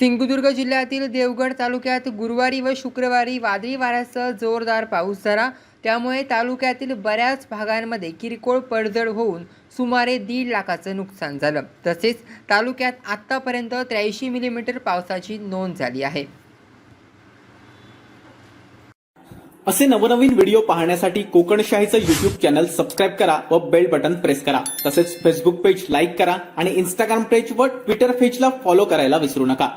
सिंधुदुर्ग जिल्ह्यातील देवगड तालुक्यात गुरुवारी व शुक्रवारी वादळी वाऱ्यासह जोरदार पाऊस झाला. त्यामुळे तालुक्यातील बऱ्याच भागांमध्ये किरकोळ पडझड होऊन सुमारे दीड लाखाचं नुकसान झालं. तसेच तालुक्यात आत्तापर्यंत त्र्याऐंशी मिलीमीटर पावसाची नोंद झाली आहे. असे नवनवीन व्हिडिओ पाहण्यासाठी कोकणशाहीचं युट्यूब चॅनल सबस्क्राईब करा व बेल बटन प्रेस करा. तसेच फेसबुक पेज लाईक करा आणि इंस्टाग्राम पेज व ट्विटर पेजला फॉलो करायला विसरू नका.